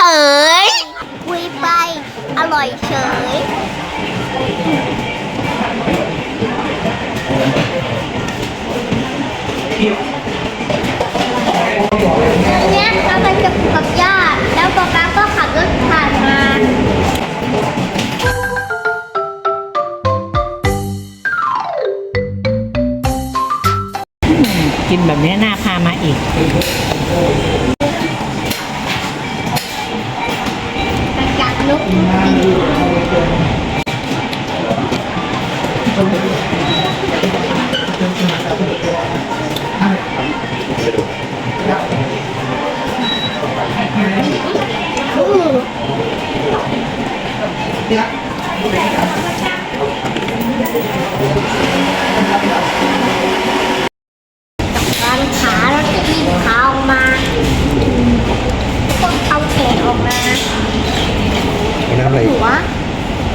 เฉย คุยไป อร่อยเฉย อันเนี้ยเราไปจับกับย่าแล้วป๊าป๊าก็ขับรถผ่านมา กินแบบนี้น่าพามาอีก Yeah. หัว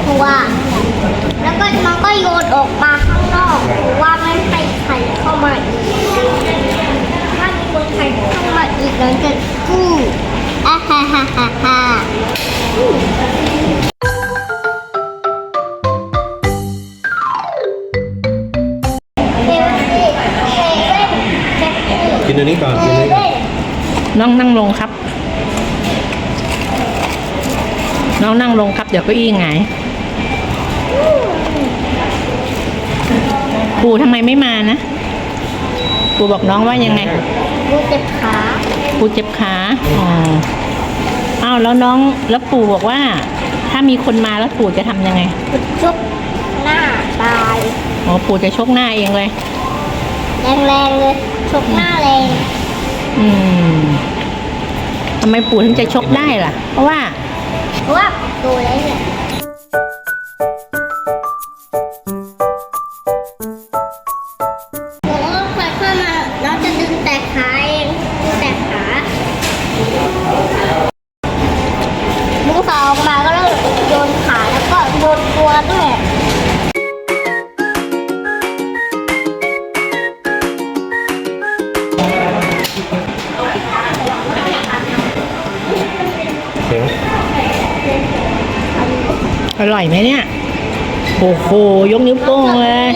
หัว แล้วก็มันก็โยนออกมาข้างนอกเพราะว่าไม่ให้ใครเข้ามาอีกถ้ามีคนใครเข้ามาอีกเราจะกู้อ่าฮ่าฮ่าฮ่าฮ่านนนกินอันนี้ก่อนกินอันนี้ก่อน น้องนั่งลงครับ น้องนั่งลงครับ เดี๋ยวเก็อี้ไงายปู่ทำไมไม่มานะ ปู่บอกน้องว่ายังไงดูเจ็บขาปู่เจ็บขาอ๋ออ้าวแล้วน้องแล้วปู่บอกว่า ถ้ามีคนมาแล้วปู่จะทำยังไงชุบหน้าตายอ๋อปู่จะชกหน้าเองเลย แรงๆเลยชกหน้าแรงอืมทำไมปู่ถึงจะชกได้ล่ะ เพราะว่า เพราะว่าโตแล้วเนี่ยผมก็เคยเข้ามาแล้วจะดึงแต่ขาเองดึงแต่ขาดึงขาออกมาก็แล้วโยนขาแล้วก็โยนตัวด้วย อร่อยไหมเนี่ย โอ้โห ยกนิ้วโป้งเลย